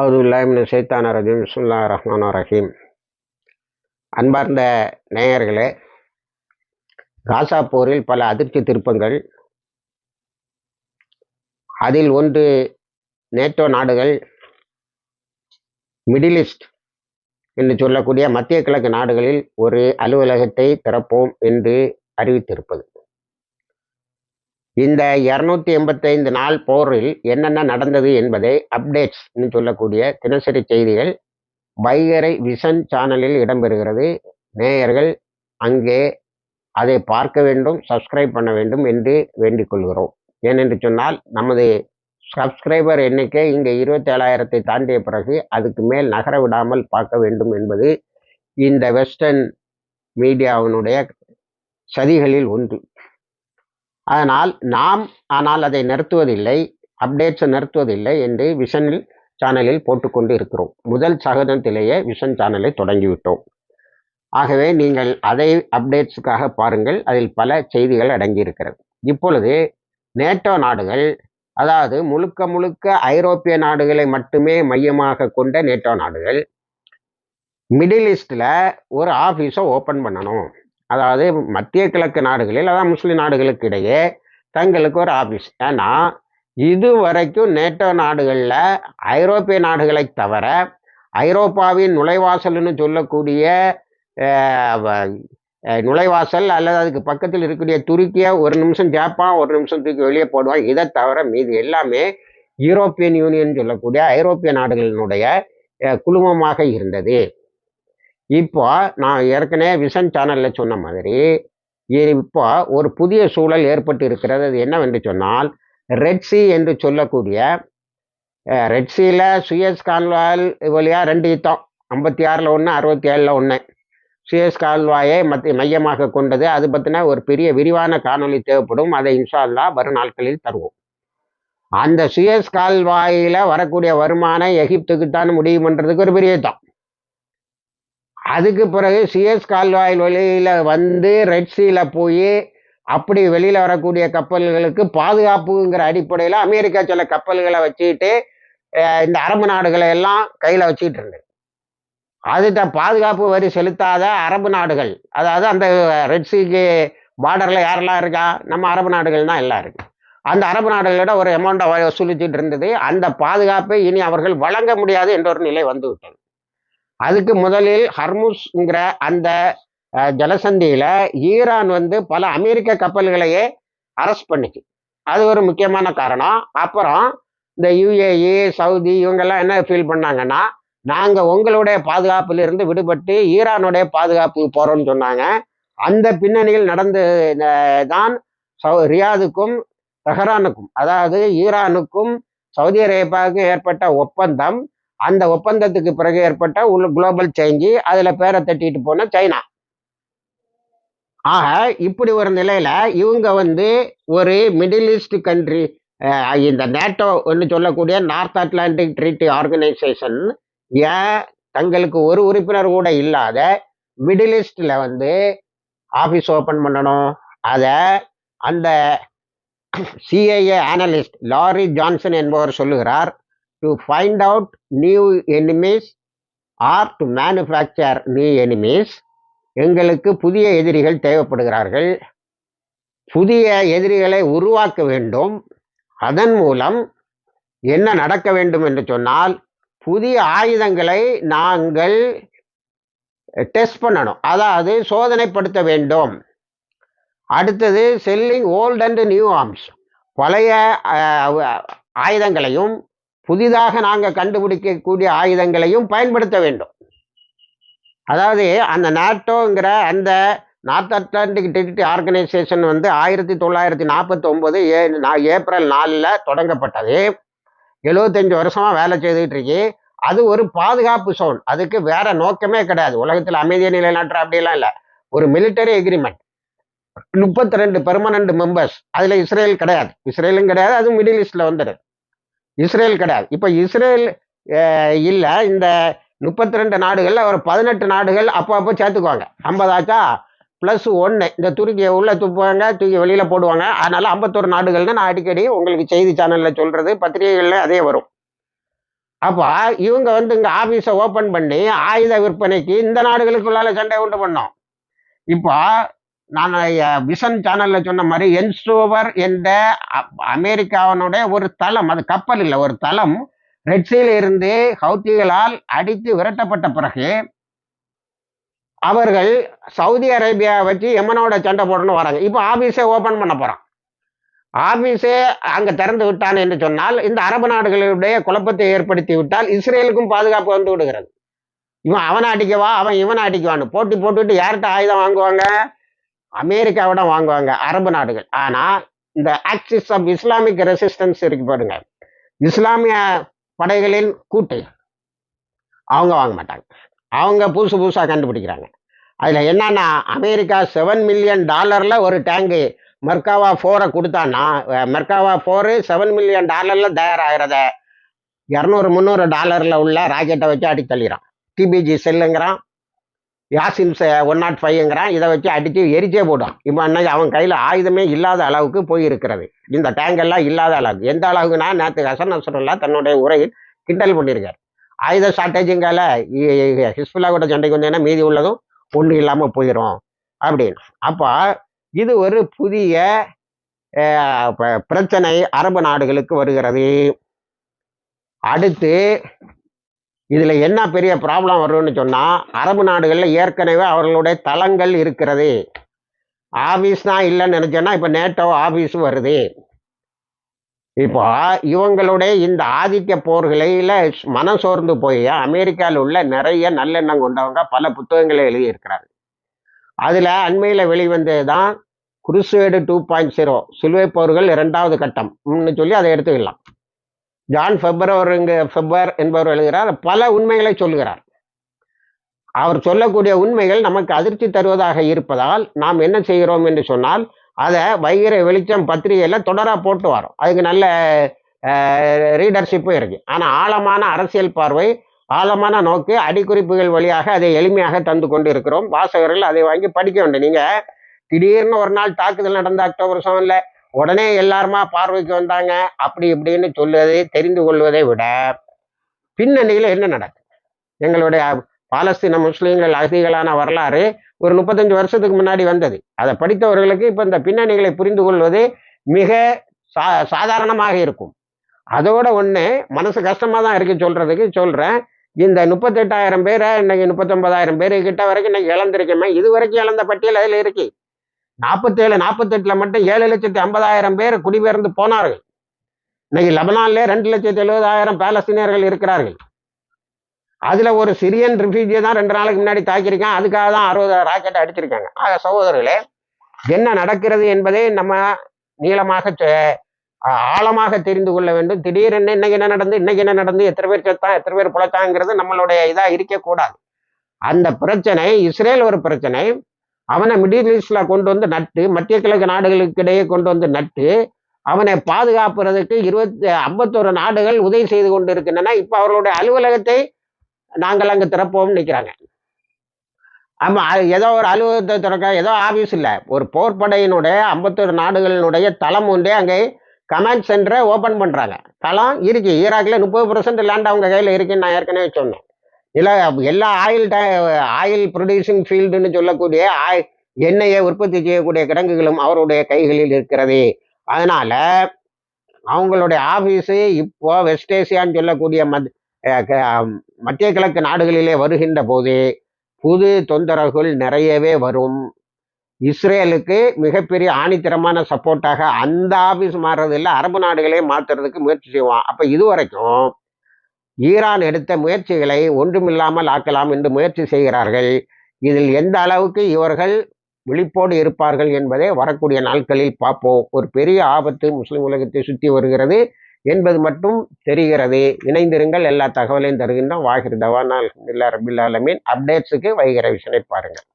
அவுதுல்லாமின் சைத்தான ரஜீம். சுல்லா ரஹ்மான் ரஹீம். அன்பார்ந்த நேயர்களே காசா போரில் பல அதிர்ச்சி திருப்பங்கள் அதில் ஒன்று நேட்டோ நாடுகள் மிடில் ஈஸ்ட் என்று சொல்லக்கூடிய மத்திய கிழக்கு நாடுகளில் ஒரு அலுவலகத்தை திறப்போம் என்று அறிவித்திருப்பது. இந்த இரநூத்தி எண்பத்தைந்து நாள் போரில் என்னென்ன நடந்தது என்பதை அப்டேட்ஸ்னு சொல்லக்கூடிய தினசரி செய்திகள் வைகரை விஷன் சேனலில் இடம்பெறுகிறது. நேயர்கள் அங்கே அதை பார்க்க வேண்டும் சப்ஸ்கிரைப் பண்ண வேண்டும் என்று வேண்டிக் கொள்கிறோம். ஏனென்று சொன்னால் நமது சப்ஸ்கிரைபர் எண்ணிக்கை இங்கே இருபத்தேழாயிரத்தை தாண்டிய பிறகு அதுக்கு மேல் நகர விடாமல் பார்க்க வேண்டும் என்பது இந்த வெஸ்டர்ன் மீடியாவினுடைய சதிகளில் ஒன்று. அதனால் நாம் ஆனால் அதை நிறுத்துவதில்லை அப்டேட்ஸை நிறுத்துவதில்லை என்று விஷனில் சேனலில் போட்டுக்கொண்டு இருக்கிறோம். முதல் சகதத்திலேயே விஷன் சேனலை தொடங்கிவிட்டோம். ஆகவே நீங்கள் அதை அப்டேட்ஸுக்காக பாருங்கள். அதில் பல செய்திகள் அடங்கியிருக்கிறது. இப்பொழுது நேட்டோ நாடுகள் அதாவது முழுக்க முழுக்க ஐரோப்பிய நாடுகளை மட்டுமே மையமாக கொண்ட நேட்டோ நாடுகள் மிடில் ஈஸ்டில் ஒரு ஆஃபீஸை ஓப்பன் பண்ணணும். அதாவது மத்திய கிழக்கு நாடுகளில் அதாவது முஸ்லீம் நாடுகளுக்கு இடையே தங்களுக்கு ஒரு ஆஃபீஸ் ஏன்னா இது வரைக்கும் நேட்டோ நாடுகளில் ஐரோப்பிய நாடுகளை தவிர ஐரோப்பாவின் நுழைவாசல்னு சொல்லக்கூடிய நுழைவாசல் அல்லது அதுக்கு பக்கத்தில் இருக்கக்கூடிய துருக்கியை ஒரு நிமிஷம் ஜாப்பான் ஒரு நிமிஷம் தூக்கி வெளியே போடுவான் இதை தவிர மீது எல்லாமே யூரோப்பியன் யூனியன் சொல்லக்கூடிய ஐரோப்பிய நாடுகளினுடைய குழுமமாக இருந்தது. இப்போ நான் ஏற்கனவே விஷன் சேனலில் சொன்ன மாதிரி இப்போ ஒரு புதிய சூழல் ஏற்பட்டு இருக்கிறது அது என்னவென்று சொன்னால் ரெட்சி என்று சொல்லக்கூடிய ரெட்சியில் சுயஸ் கால்வால் வழியாக ரெண்டு யுத்தம் ஐம்பத்தி ஆறில் ஒன்று அறுபத்தி ஏழில் ஒன்று சுயஸ் கால்வாயை மத்திய மையமாக கொண்டது. அது பற்றின ஒரு பெரிய விரிவான காணொலி தேவைப்படும். அதை இன்ஷால்லா வரும் நாட்களில் தருவோம். அந்த சுயஸ் கால்வாயில் வரக்கூடிய வருமானம் எகிப்துக்கு தான் முடியும் பண்ணுறதுக்கு ஒரு பெரிய யுத்தம். அதுக்கு பிறகு சிஎஸ் கால்வாயில் வழியில் வந்து ரெட்ஸியில் போய் அப்படி வெளியில் வரக்கூடிய கப்பல்களுக்கு பாதுகாப்புங்கிற அடிப்படையில் அமெரிக்கா சில கப்பல்களை வச்சுக்கிட்டு இந்த அரபு நாடுகளை எல்லாம் கையில் வச்சுக்கிட்டு இருந்தது. அதுகிட்ட பாதுகாப்பு வரி செலுத்தாத அரபு நாடுகள் அதாவது அந்த ரெட்ஸிக்கு பார்டரில் யாரெல்லாம் இருக்கா? நம்ம அரபு நாடுகள் தான் எல்லாம் இருக்கு அந்த அரபு நாடுகளோட ஒரு அமௌண்ட்டை வசூலிச்சுட்டு இருந்தது. அந்த பாதுகாப்பை இனி அவர்கள் வழங்க முடியாது என்ற ஒரு நிலை வந்து விட்டது அதுக்கு முதலில் ஹர்முஸ்ங்கிற அந்த ஜலசந்தியில் ஈரான் வந்து பல அமெரிக்க கப்பல்களையே அரெஸ்ட் பண்ணிச்சு. அது ஒரு முக்கியமான காரணம். அப்புறம் இந்த யுஏஇ சவுதி இவங்கெல்லாம் என்ன ஃபீல் பண்ணாங்கன்னா நாங்கள் உங்களுடைய பாதுகாப்பிலிருந்து விடுபட்டு ஈரானுடைய பாதுகாப்பு போகிறோம்னு சொன்னாங்க. அந்த பின்னணியில் நடந்து தான் சௌ ரியாதுக்கும் தெஹரானுக்கும் அதாவது ஈரானுக்கும் சவுதி அரேபியாவுக்கும் ஏற்பட்ட ஒப்பந்தம் அந்த ஒப்பந்தத்துக்கு பிறகு ஏற்பட்ட உள்ள குளோபல் சேஞ்சு அதில் பேரை தட்டிட்டு போன சைனா. ஆக இப்படி ஒரு நிலையில இவங்க வந்து ஒரு மிடில் ஈஸ்ட் கண்ட்ரி இந்த நேட்டோ ஒன்று சொல்லக்கூடிய நார்த் அட்லாண்டிக் ட்ரீட்டி ஆர்கனைசேஷன் ஏன் தங்களுக்கு ஒரு உறுப்பினர் கூட இல்லாத மிடில் ஈஸ்டில் வந்து ஆஃபீஸ் ஓப்பன் பண்ணணும். அதை அந்த சிஐஏ அனலிஸ்ட் லாரி ஜான்சன் என்பவர் சொல்லுகிறார். To find out new enemies or to manufacture new enemies எங்களுக்கு புதிய எதிரிகள் தேவைப்படுகிறார்கள். புதிய எதிரிகளை உருவாக்க வேண்டும். அதன் மூலம் என்ன நடக்க வேண்டும் என்று சொன்னால் புதிய ஆயுதங்களை நாங்கள் டெஸ்ட் பண்ணணும். அதாவது சோதனைப்படுத்த வேண்டும். அடுத்தது selling old and new arms பழைய ஆயுதங்களையும் புதிதாக நாங்கள் கண்டுபிடிக்கக்கூடிய ஆயுதங்களையும் பயன்படுத்த வேண்டும். அதாவது அந்த நாட்டோங்கிற அந்த நார்த் அட்லாண்டிக் ட்ரிட்டி ஆர்கனைசேஷன் வந்து ஆயிரத்தி தொள்ளாயிரத்தி நாற்பத்தி ஒம்பது ஏ ஏப்ரல் நாலில் தொடங்கப்பட்டது. எழுபத்தஞ்சு வருஷமாக வேலை செய்துகிட்ருக்கு இருக்கு. அது ஒரு பாதுகாப்பு சோன் அதுக்கு வேற நோக்கமே கிடையாது. உலகத்தில் அமைதியை நிலைநாட்டுற அப்படிலாம் இல்லை. ஒரு மிலிட்டரி எக்ரிமெண்ட் முப்பத்தி ரெண்டு பெர்மனண்ட் மெம்பர்ஸ் அதில் இஸ்ரேல் கிடையாது. இஸ்ரேலும் கிடையாது. அதுவும் மிடில் ஈஸ்டில் வந்துடுது. இஸ்ரேல் கிடையாது. இப்போ இஸ்ரேல் இல்லை இந்த முப்பத்தி ரெண்டு நாடுகளில் ஒரு பதினெட்டு நாடுகள் அப்போ அப்போ சேர்த்துக்குவாங்க. ஐம்பதாச்சா? ப்ளஸ் ஒன்று இந்த துருக்கியை உள்ளே துப்புவாங்க தூக்கி வெளியில் போடுவாங்க. அதனால் ஐம்பத்தொரு நாடுகள்னு நான் அடிக்கடி உங்களுக்கு செய்தி சேனலில் சொல்கிறது பத்திரிகைகளில் அதே வரும். அப்போ இவங்க வந்து இங்கே ஆஃபீஸை ஓப்பன் பண்ணி ஆயுத விற்பனைக்கு இந்த நாடுகளுக்குள்ளால சண்டை உண்டு பண்ணோம். இப்போ நான் விஷன் சேனலில் சொன்ன மாதிரி என்ஸ்டோவர் என்ற அமெரிக்காவினுடைய ஒரு தளம் அது கப்பல் இல்லை ஒரு தளம் ரெட்சியில் இருந்து ஹவுத்திகளால் அடித்து விரட்டப்பட்ட பிறகு அவர்கள் சவுதி அரேபியா வச்சு எமனோட சண்டை போடணும் வராங்க. இப்போ ஆஃபீஸை ஓபன் பண்ண போறான். ஆபீஸே அங்க திறந்து விட்டான் என்று சொன்னால் இந்த அரபு நாடுகளுடைய குழப்பத்தை ஏற்படுத்தி விட்டால் இஸ்ரேலுக்கும் பாதுகாப்பு வந்து விடுகிறது. இவன் அவனை அடிக்கவா அவன் இவனை அடிக்குவான்னு போட்டி போட்டுவிட்டு யார்கிட்ட ஆயுதம் வாங்குவாங்க? அமெரிக்காவிடம் வாங்குவாங்க அரபு நாடுகள். ஆனால் இந்த ஆக்சிஸ் ஆஃப் இஸ்லாமிக் ரெசிஸ்டன்ஸ் இருக்கு பாருங்க. இஸ்லாமிய படைகளின் கூட்டு. அவங்க வாங்க மாட்டாங்க. அவங்க புதுசு புதுசாக கண்டுபிடிக்கிறாங்க. அதில் என்னன்னா அமெரிக்கா செவன் மில்லியன் டாலரில் ஒரு டேங்கு மெர்காவா ஃபோரை கொடுத்தான்னா மெர்காவா ஃபோரு செவன் மில்லியன் டாலரில் தயாராகிறத இரநூறு முந்நூறு டாலரில் உள்ள ராக்கெட்டை வச்சு அடி தள்ளிறான் டிபிஜி செல்லுங்கிறான் யாசின் ஒன் நாட் ஃபைவ்ங்கிறான். இதை வச்சு அடித்து எரிச்சே போடும் இப்போ அன்னைக்கு அவன் கையில் ஆயுதமே இல்லாத அளவுக்கு போயிருக்கிறது. இந்த டேங்கெல்லாம் இல்லாத அளவுக்கு. எந்த அளவுக்குனா நேற்று ஹசன் நசருல்லா தன்னுடைய உரையில் கிண்டல் பண்ணியிருக்கார். ஆயுத ஷார்ட்டேஜுங்கால ஹிஸ்புல்லா கூட சண்டைக்கு வந்தீங்கன்னா மீதி உள்ளதும் ஒன்றும் இல்லாமல் போயிடும் அப்படின்னு. அப்போ இது ஒரு புதிய ப- பிரச்சனை அரபு நாடுகளுக்கு வருகிறது. அடுத்து இதில் என்ன பெரிய ப்ராப்ளம் வரும்னு சொன்னால் அரபு நாடுகளில் ஏற்கனவே அவர்களுடைய தளங்கள் இருக்கிறது. ஆஃபீஸ்னால் இல்லைன்னு நினச்சோன்னா இப்போ நேட்டோ ஆஃபீஸ் வருது. இப்போ இவங்களுடைய இந்த ஆதிக்க போர்களையில் மனம் சோர்ந்து போய் அமெரிக்காவில் உள்ள நிறைய நல்லெண்ணம் கொண்டவங்க பல புத்தகங்களை எழுதியிருக்கிறாங்க அதில் அண்மையில் வெளிவந்தது தான் குருசேடு டூ பாயிண்ட் ஜீரோ சிலுவை போர்கள் இரண்டாவது கட்டம்னு சொல்லி அதை எடுத்துக்கலாம். ஜான் ஃபெப்ரவருங்க ஃபெப்வர் என்பவர் எழுதுகிறார் பல உண்மைகளை சொல்கிறார் அவர் சொல்லக்கூடிய உண்மைகள் நமக்கு அதிர்ச்சி தருவதாக இருப்பதால் நாம் என்ன செய்கிறோம் என்று சொன்னால் அதை வைகிற வெளிச்சம் பத்திரிகையில் தொடராக போட்டு வரோம். அதுக்கு நல்ல ரீடர்ஷிப்பும் இருக்குது ஆனால் ஆழமான அரசியல் பார்வை ஆழமான நோக்கு அடிக்குறிப்புகள் வழியாக அதை எளிமையாக தந்து கொண்டு இருக்கிறோம் வாசகர்கள் அதை வாங்கி படிக்க வேண்டும். நீங்கள் திடீர்னு ஒரு நாள் தாக்குதல் நடந்த அக்டோபர் செவனில் உடனே எல்லாருமா பார்வைக்கு வந்தாங்க. அப்படி இப்படின்னு சொல்லுவதை தெரிந்து கொள்வதை விட பின்னணியில் என்ன நடக்கும் எங்களுடைய பாலஸ்தீன முஸ்லீம்கள் அகதிகளான வரலாறு ஒரு முப்பத்தஞ்சு வருஷத்துக்கு முன்னாடி வந்தது. அதை படித்தவர்களுக்கு இப்போ இந்த பின்னணிகளை புரிந்து கொள்வது மிக சா சாதாரணமாக இருக்கும். அதோட ஒன்று மனசு கஷ்டமாக தான் இருக்கு சொல்றதுக்கு சொல்கிறேன் இந்த முப்பத்தெட்டாயிரம் பேரை இன்னைக்கு முப்பத்தொன்பதாயிரம் பேர் கிட்ட வரைக்கும் இன்னைக்கு இழந்திருக்கேன். இது வரைக்கும் இழந்த பட்டியல் அதில் இருக்குது நாற்பத்தேழு நாற்பத்தெட்டுல மட்டும் ஏழு லட்சத்தி ஐம்பதாயிரம் பேர் குடிபெயர்ந்து போனார்கள். இன்னைக்கு லெபனான்ல ரெண்டு லட்சத்தி எழுபதாயிரம் பாலஸ்தீனியர்கள் இருக்கிறார்கள். அதுல ஒரு சிரியன் ரிஃப்யூஜியை தான் ரெண்டு நாளைக்கு முன்னாடி தாக்கியிருக்கான். அதுக்காக தான் அறுபது ராக்கெட் அடிச்சிருக்காங்க. ஆக சகோதரர்களே என்ன நடக்கிறது என்பதை நம்ம நீளமாக செ- ஆ- ஆழமாக தெரிந்து கொள்ள வேண்டும். திடீரென்னு இன்னைக்கு என்ன நடந்து இன்னைக்கு என்ன நடந்து எத்தனை பேர் செத்தான் எத்தனை பேர் பிழைச்சாங்கிறது நம்மளுடைய இதாக இருக்கக்கூடாது. அந்த பிரச்சனை இஸ்ரேல் ஒரு பிரச்சனை. அவனை மிடில் ஈஸ்டில் கொண்டு வந்து நட்டு மத்திய கிழக்கு நாடுகளுக்கு இடையே கொண்டு வந்து நட்டு அவனை பாதுகாப்புறதுக்கு இருபத்தி ஐம்பத்தோரு நாடுகள் உதவி செய்து கொண்டு இருக்கின்றன இப்போ அவர்களுடைய அலுவலகத்தை நாங்கள் அங்கே திறப்போம்னு நிற்கிறாங்க ஆமாம் அது ஏதோ ஒரு அலுவலகத்தை திறக்க ஏதோ ஆஃபீஸ் இல்லை. ஒரு போர்ப்படையினுடைய ஐம்பத்தோரு நாடுகளினுடைய தளம் ஒன்றே அங்கே கமாண்ட் சென்டரை ஓப்பன் பண்ணுறாங்க தளம் இருக்கு. ஈராக்ல முப்பது பர்சன்ட் லேண்ட் அவங்க கையில் இருக்குன்னு நான் ஏற்கனவே சொன்னேன். இல்லை எல்லா ஆயில் ஆயில் ப்ரொடியூசிங் ஃபீல்டுன்னு சொல்லக்கூடிய ஆய் எண்ணெயை உற்பத்தி செய்யக்கூடிய கிடங்குகளும் அவருடைய கைகளில் இருக்கிறது. அதனால அவங்களுடைய ஆபீஸு இப்போ வெஸ்டேசியான்னு சொல்லக்கூடிய மத் மத்திய கிழக்கு நாடுகளிலே வருகின்ற போது புது தொந்தரவுகள் நிறையவே வரும். இஸ்ரேலுக்கு மிகப்பெரிய ஆணித்தரமான சப்போர்ட்டாக அந்த ஆபீஸ் மாறுறது இல்லை அரபு நாடுகளே மாற்றுறதுக்கு முயற்சி செய்வான். இது இதுவரைக்கும் ஈரான் எடுத்த முயற்சிகளை ஒன்றுமில்லாமல் ஆக்கலாம் என்று முயற்சி செய்கிறார்கள். இதில் எந்த அளவுக்கு இவர்கள் விழிப்போடு இருப்பார்கள் என்பதை வரக்கூடிய நாட்களில் பார்ப்போம். ஒரு பெரிய ஆபத்து முஸ்லிம் உலகத்தை சுற்றி வருகிறது என்பது மட்டும் தெரிகிறது. இணைந்திருங்கள் எல்லா தகவலையும் தருகின்றோம். வாகிர் தவானால் இல்லா ரபில் ஆலமீன். அப்டேட்ஸுக்கு வைகிற விஷனை பாருங்கள்.